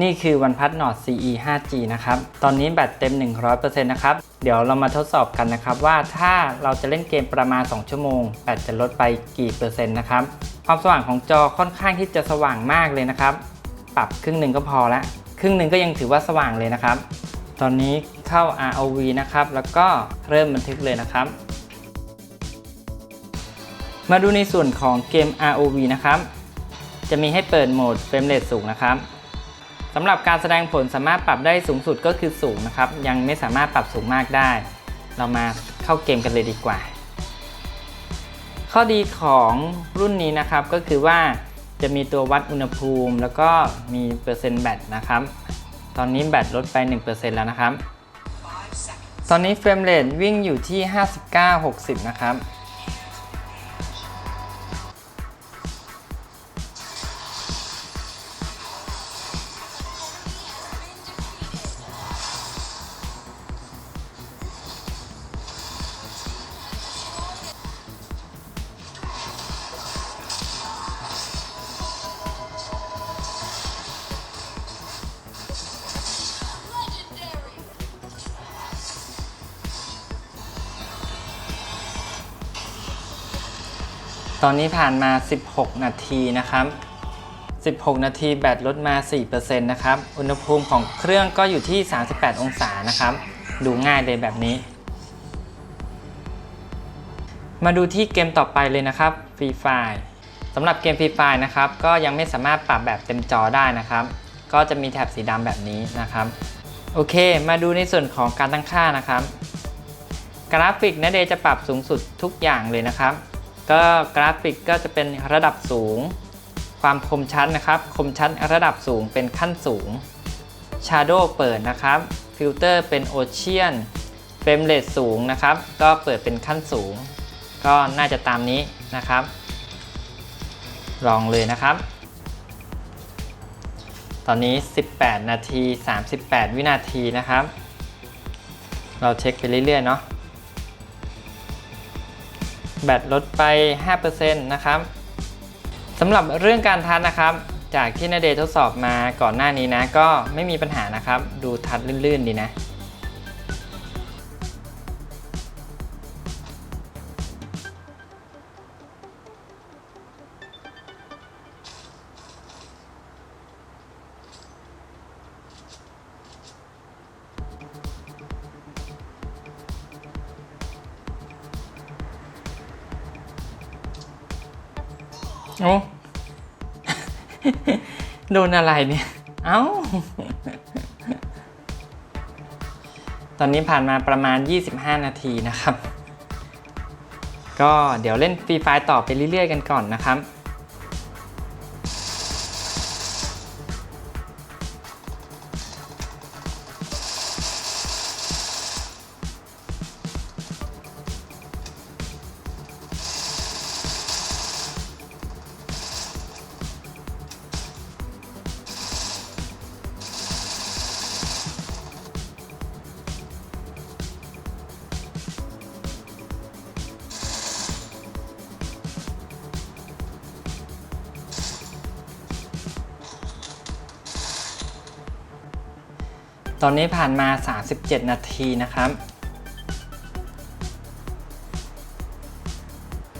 นี่คือวันพัดนอร์ด CE 5G นะครับ ตอนนี้แบตเต็ม 100%นะครับ เดี๋ยวเรามาทดสอบกันนะครับ ว่าถ้าเราจะเล่นเกมประมาณ 2 ชั่วโมง แบตจะลดไปกี่เปอร์เซ็นต์นะครับ ความสว่างของจอค่อนข้างที่จะสว่างมากเลยนะครับ ปรับครึ่งหนึ่งก็พอละ ครึ่งหนึ่งก็ยังถือว่าสว่างเลยนะครับ ตอนนี้เข้า ROV นะครับ แล้วก็เริ่มบันทึกเลยนะครับ มาดูในส่วนของเกม ROV นะครับ จะมีให้เปิดโหมดเฟรมเรทสูงนะครับ สำหรับการแสดงผลสามารถปรับได้สูงสุดก็คือสูงนะครับ ยังไม่สามารถปรับสูงมากได้ เรามาเข้าเกมกันเลยดีกว่า ข้อดีของรุ่นนี้นะครับก็คือว่าจะมีตัววัดอุณหภูมิ แล้วก็มีเปอร์เซ็นต์แบตนะครับ ตอนนี้แบตลดไป 1%แล้วนะครับ ตอนนี้เฟรมเรทวิ่งอยู่ที่ 59-60 นะครับ ตอนนี้ผ่านมา 16 นาทีนะครับ 16 นาทีแบตลดมา 4%นะครับ อุณหภูมิของเครื่องก็อยู่ที่ 38 องศานะครับ ดูง่ายเลยแบบนี้ มาดูที่เกมต่อไปเลยนะครับฟรีไฟสำหรับเกมฟรีไฟนะครับ ก็ยังไม่สามารถปรับแบบเต็มจอได้นะครับ ก็จะมีแถบสีดำแบบนี้นะครับ โอเค มาดูในส่วนของการตั้งค่านะครับ กราฟิกนะเดย์จะปรับสูงสุดทุกอย่างเลยนะครับ ก็กราฟิกก็จะเป็นระดับสูง ความคมชัดนะครับ คมชัดระดับสูงเป็นขั้นสูง Shadow เปิดนะครับ ฟิลเตอร์เป็นโอเชียนเฟรมเรทสูงนะครับ ก็เปิดเป็นขั้นสูง ก็น่าจะตามนี้นะครับ ลองเลยนะครับ ตอนนี้ 18 นาที 38 วินาทีนะครับ เราเช็คไปเรื่อยๆเนาะ แบตลดไป 5%นะครับสำหรับเรื่องการทัดนะครับ จากที่นาเดทดสอบมาก่อนหน้านี้นะ ก็ไม่มีปัญหานะครับ ดูทัดลื่นๆดีนะ โอ้โดนอะไรเนี่ย เอ้า ตอนนี้ผ่านมาประมาณ 25 นาทีนะครับ ก็เดี๋ยวเล่นฟรีไฟต่อไปเรื่อยๆกันก่อนนะครับ ตอนนี้ผ่านมา 37 นาทีนะครับ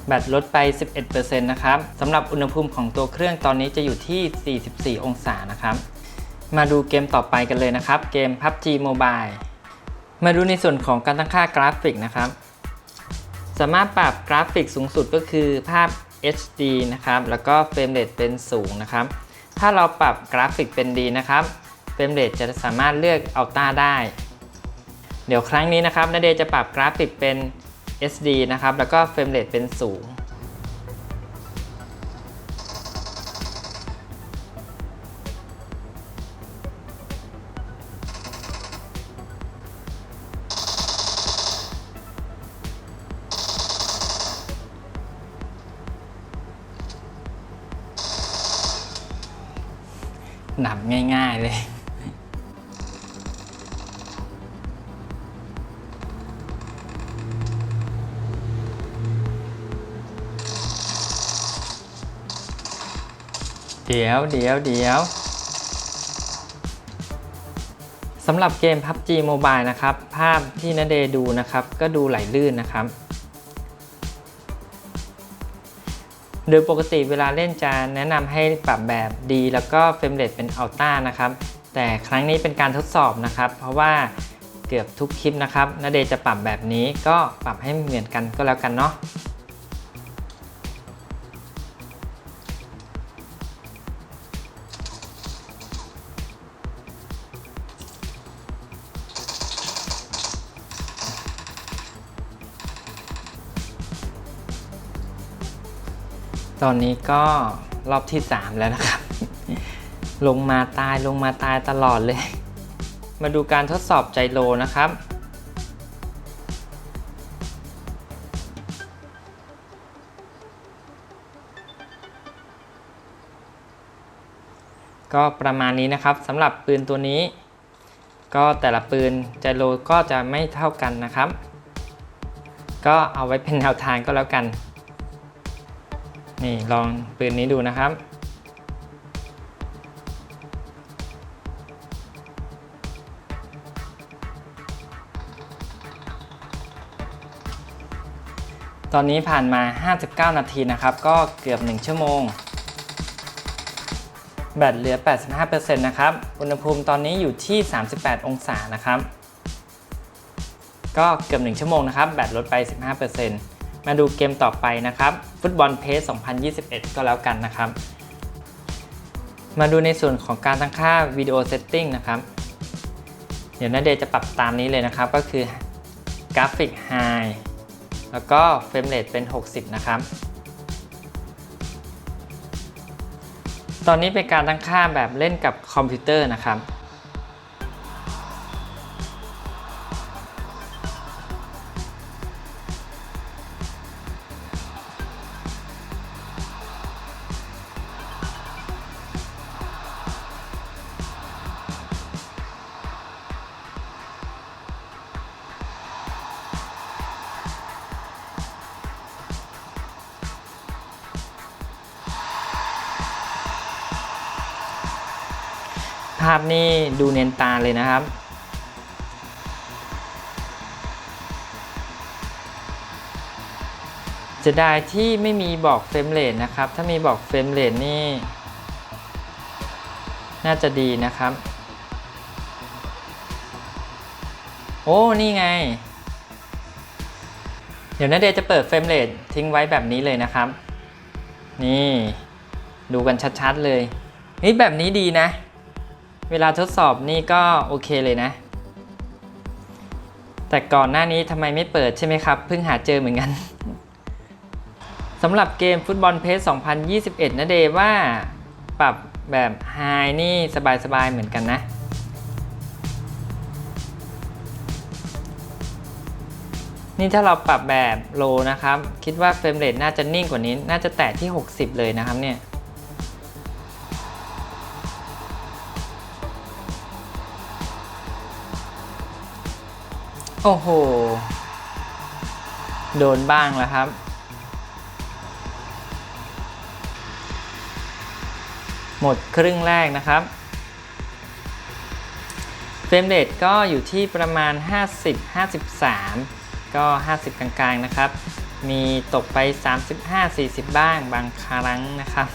แบตลดไป 11%นะครับสำหรับอุณหภูมิของตัวเครื่องตอนนี้จะอยู่ที่ 44 องศานะครับ มาดูเกมต่อไปกันเลยนะครับ เกม PUBG Mobile มาดูในส่วนของการตั้งค่ากราฟิกนะครับ สามารถปรับกราฟิกสูงสุดก็คือภาพ HD นะครับ แล้วก็เฟรมเรทเป็นสูงนะครับ ถ้าเราปรับกราฟิกเป็นดีนะครับ เฟรมเรทจะสามารถเลือกอัลต้าได้ เดี๋ยวครั้งนี้นะครับนาเดย์จะปรับกราฟิกเป็น SD นะครับ แล้วก็เฟรมเรทเป็นสูงหนับง่าย ๆ เลย เดี๋ยวเดี๋ยวเดี๋ยวสำหรับเกม PUBG Mobile นะครับ ภาพที่นเดดูนะครับ ก็ดูไหลลื่นนะครับ โดยปกติเวลาเล่นจะแนะนำให้ปรับแบบดี แล้วก็เฟรมเรทเป็นอัลต้านะครับ แต่ครั้งนี้เป็นการทดสอบนะครับ เพราะว่าเกือบทุกคลิปนะครับนเดจะปรับแบบนี้ก็ปรับให้เหมือนกันก็แล้วกันเนาะ ตอนนี้ก็รอบที่ 3 แล้วนะครับ ลงมาตายลงมาตายตลอดเลย มาดูการทดสอบไจโรนะครับ ก็ประมาณนี้นะครับสำหรับปืนตัวนี้ ก็แต่ละปืนไจโรก็จะไม่เท่ากันนะครับ ก็เอาไว้เป็นแนวทางก็แล้วกัน นี่ลองปืนนี้ดูนะครับ ตอนนี้ผ่านมา 59 นาทีนะครับ ก็เกือบ 1 ชั่วโมง แบตเหลือ 85%นะครับ อุณหภูมิตอนนี้อยู่ที่ 38 องศานะครับ ก็เกือบ 1 ชั่วโมงนะครับ แบตลดไป 15% มาดูเกมต่อไปนะครับ ฟุตบอลเพส2021 ก็แล้วกันนะครับ มาดูในส่วนของการตั้งค่าวิดีโอเซตติ้งนะครับ เดี๋ยวนาเดย์จะปรับตามนี้เลยนะครับ ก็คือกราฟิกไฮแล้วก็เฟรมเรทเป็น 60 นะครับ ตอนนี้เป็นการตั้งค่าแบบเล่นกับคอมพิวเตอร์นะครับาพนี่ดูเนียนตาเลยนะครับ จะได้ที่ไม่มีบอกเฟรมเรทนะครับ ถ้ามีบอกเฟรมเรทนี่ น่าจะดีนะครับ โอ้ นี่ไง เดี๋ยวนาเดจะเปิดเฟรมเรททิ้งไว้แบบนี้เลยนะครับ นี่ ดูกันชัดๆเลยนี่แบบนี้ดีนะ เวลาทดสอบนี่ก็โอเคเลยนะ แต่ก่อนหน้านี้ทำไมไม่เปิดใช่ไหมครับ เพิ่งหาเจอเหมือนกันสำหรับเกมฟุตบอลเพจ2021 นะเดว่าปรับแบบไฮนี่สบายๆเหมือนกันนะ นี่ถ้าเราปรับแบบโลนะครับ คิดว่าเฟรมเรทน่าจะนิ่งกว่านี้ น่าจะแตะที่ 60 เลยนะครับเนี่ย โอ้โห โดนบ้างแล้วครับ หมดครึ่งแรกนะครับเฟรมเรทก็อยู่ที่ประมาณ 50 53 ก็ 50 กลางๆนะครับ มีตกไป 35 40 บ้างบางครั้งนะครับ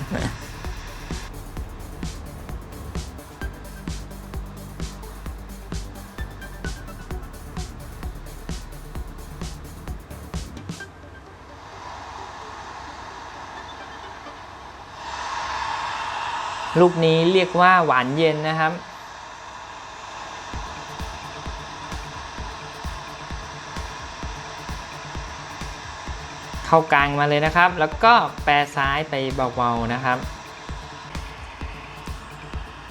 ลูกนี้เรียกว่าหวานเย็นนะครับ เข้ากลางมาเลยนะครับ แล้วก็แปรซ้ายไปเบาๆนะครับ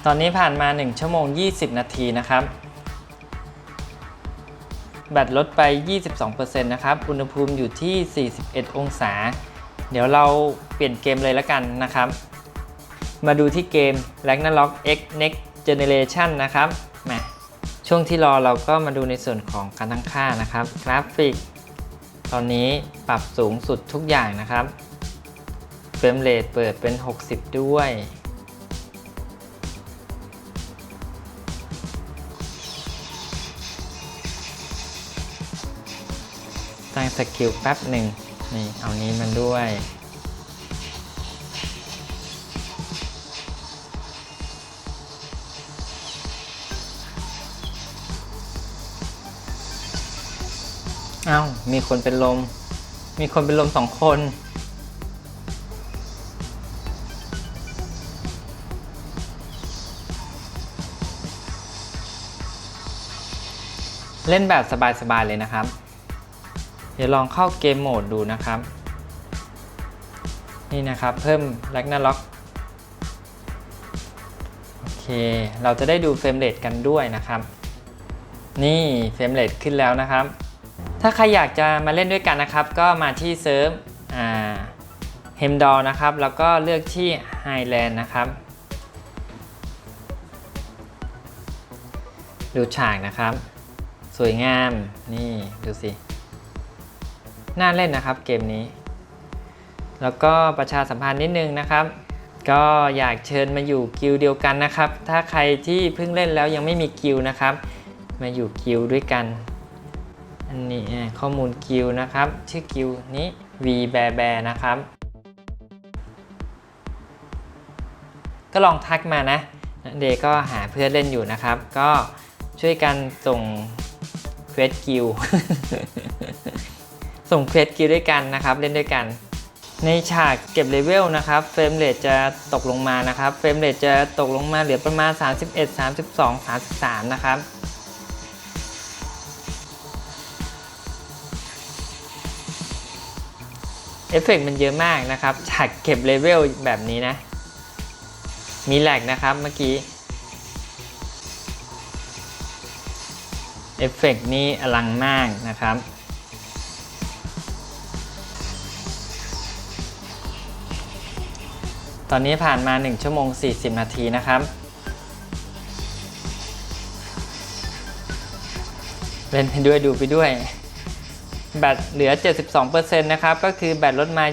ตอนนี้ผ่านมา 1 ชั่วโมง 20 นาทีนะครับ แบตลดไป 22%นะครับ อุณหภูมิอยู่ที่ 41 องศา เดี๋ยวเราเปลี่ยนเกมเลยแล้วกันนะครับ มาดูที่เกม r a g n a r o k X Next Generation นะครับมาช่วงที่รอเราก็มาดูในส่วนของการตั้งค่านะครับ กราฟิก ตอนนี้ปรับสูงสุดทุกอย่างนะครับเฟรมเรทเปิดเป็น 60 ด้วย ตั้งสกิลแป๊บหนึ่งนี่เอานี้มันด้วย เอ้ามีคนเป็นลม มีคนเป็นลมสองคน เล่นแบบสบายๆเลยนะครับ เดี๋ยวลองเข้าเกมโหมดดูนะครับ นี่นะครับเพิ่ม r a g n a r o k โอเค เราจะได้ดูเฟรมเรทกันด้วยนะครับ นี่เฟรมเรทขึ้นแล้วนะครับ ถ้าใครอยากจะมาเล่นด้วยกันนะครับ ก็มาที่เซิร์ฟเฮมดอลนะครับ แล้วก็เลือกที่ Highland นะครับ ดูฉากนะครับ สวยงามนี่ดูสิ น่าเล่นนะครับเกมนี้ แล้วก็ประชาสัมพันธ์นิดนึงนะครับ ก็อยากเชิญมาอยู่กิลเดียวกันนะครับ ถ้าใครที่เพิ่งเล่นแล้วยังไม่มีกิลนะครับ มาอยู่กิลด้วยกัน อันนี้ข้อมูลกิลนะครับ ชื่อกิลนี้ V Bear Bear นะครับ ก็ลองทักมานะ เดย์ก็หาเพื่อนเล่นอยู่นะครับ ก็ช่วยกันส่งเควสกิลส่งเควสกิลด้วยกันนะครับ เล่นด้วยกัน ในฉากเก็บเลเวลนะครับเฟรมเรทจะตกลงมานะครับเฟรมเรทจะตกลงมาเหลือประมาณ 31 32 33 นะครับ เอฟเฟกต์มันเยอะมากนะครับฉากเก็บเลเวลแบบนี้นะ มีแหลกนะครับเมื่อกี้เอฟเฟกต์นี้อลังมากนะครับตอนนี้ผ่านมา 1 ชั่วโมง 40 นาทีนะครับ เล่นไปด้วยดูไปด้วย แบตเหลือ 72%นะครับ ก็คือแบตลดมา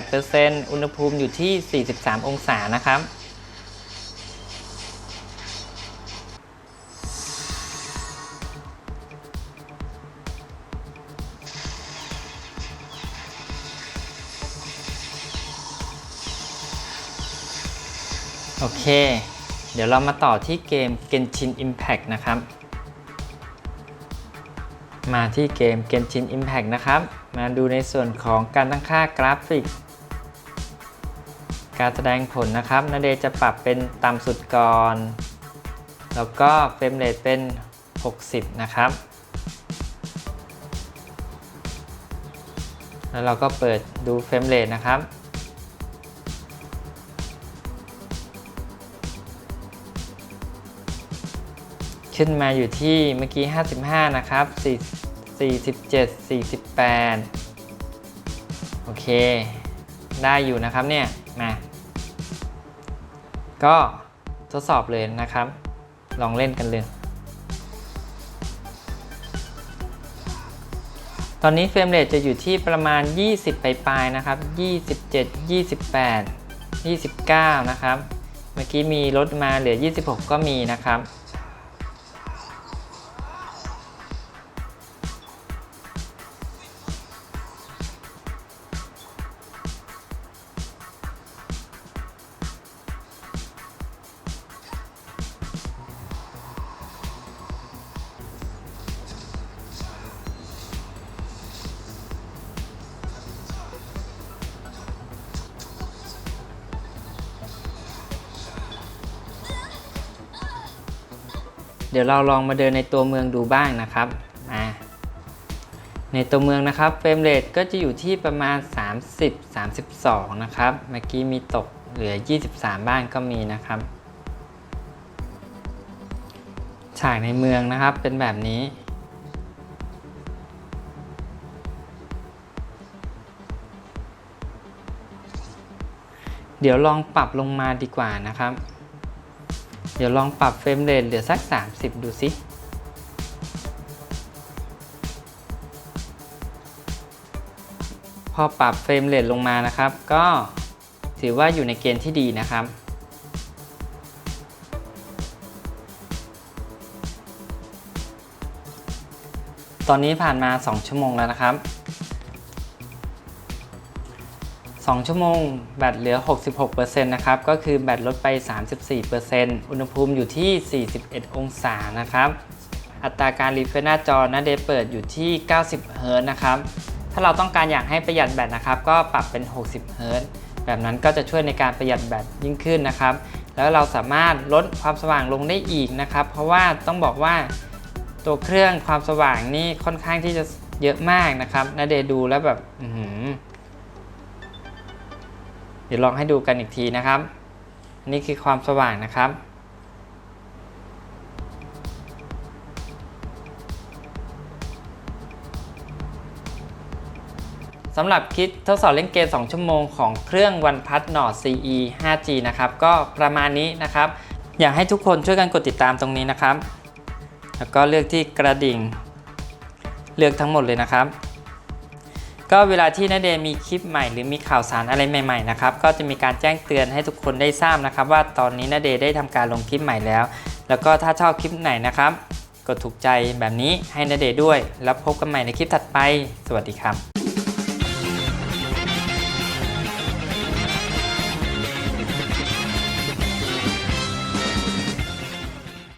28%อุณหภูมิอยู่ที่ 43 องศานะครับ โอเค เดี๋ยวเรามาต่อที่เกม Genshin Impact นะครับ มาที่เกม Genshin Impact นะครับ มาดูในส่วนของการตั้งค่ากราฟิก การแสดงผลนะครับนาเดจะปรับเป็นต่ำสุดก่อน แล้วก็เฟรมเรทเป็น 60 นะครับ แล้วเราก็เปิดดูเฟรมเรทนะครับ ขึ้นมาอยู่ที่เมื่อกี้ 55 นะครับ4 47 48 โอเค ได้อยู่นะครับเนี่ย มา ก็ทดสอบเลยนะครับ ลองเล่นกันเลย ตอนนี้เฟรมเรทจะอยู่ที่ประมาณ 20 ปลายๆ นะครับ 27 28 29 นะครับ เมื่อกี้มีลดมาเหลือ 26 ก็มีนะครับ เดี๋ยวเราลองมาเดินในตัวเมืองดูบ้างนะครับอ่าในตัวเมืองนะครับเฟรมเรทก็จะอยู่ที่ประมาณ 30 32 นะครับเมื่อกี้มีตกเหลือ 23 บ้างก็มีนะครับ ฉากในเมืองนะครับเป็นแบบนี้ เดี๋ยวลองปรับลงมาดีกว่านะครับ ดี๋ยวลองปรับเฟรมเรทเหลือสัก 30 ดูสิพอปรับเฟรมเรทลงมานะครับ ก็ถือว่าอยู่ในเกณฑ์ที่ดีนะครับ ตอนนี้ผ่านมา 2 ชั่วโมงแล้วนะครับ 2 ชั่วโมง แบตเหลือ 66%นะครับ ก็คือแบตลดไป 34%อุณหภูมิอยู่ที่ 41 องศานะครับ อัตราการรีเฟรชหน้าจอนะเดย์เปิดอยู่ที่ 90 เฮิรตซ์นะครับ ถ้าเราต้องการอยากให้ประหยัดแบตนะครับ ก็ปรับเป็น 60 เฮิรตซ์แบบนั้นก็จะช่วยในการประหยัดแบตยิ่งขึ้นนะครับ แล้วเราสามารถลดความสว่างลงได้อีกนะครับ เพราะว่าต้องบอกว่าตัวเครื่องความสว่างนี่ค่อนข้างที่จะเยอะมากนะครับนาเดย์ดูแล้วแบบ อื ดี๋ยวลองให้ดูกันอีกทีนะครับนนี่คือความสว่างนะครับ สำหรับคลิปทดสอบเล่นเกม 2 ชั่วโมงของเครื่อง OnePlus Nord CE 5G นะครับ ก็ประมาณนี้นะครับ อยากให้ทุกคนช่วยกันกดติดตามตรงนี้นะครับ แล้วก็เลือกที่กระดิ่ง เลือกทั้งหมดเลยนะครับ ก็เวลาที่นาเดมีคลิปใหม่หรือมีข่าวสารอะไรใหม่ๆนะครับก็จะมีการแจ้งเตือนให้ทุกคนได้ทราบนะครับ ว่าตอนนี้นาเดได้ทำการลงคลิปใหม่แล้ว แล้วก็ถ้าชอบคลิปไหนนะครับกดถูกใจแบบนี้ให้นาเดด้วย แล้วพบกันใหม่ในคลิปถัดไป สวัสดีครับ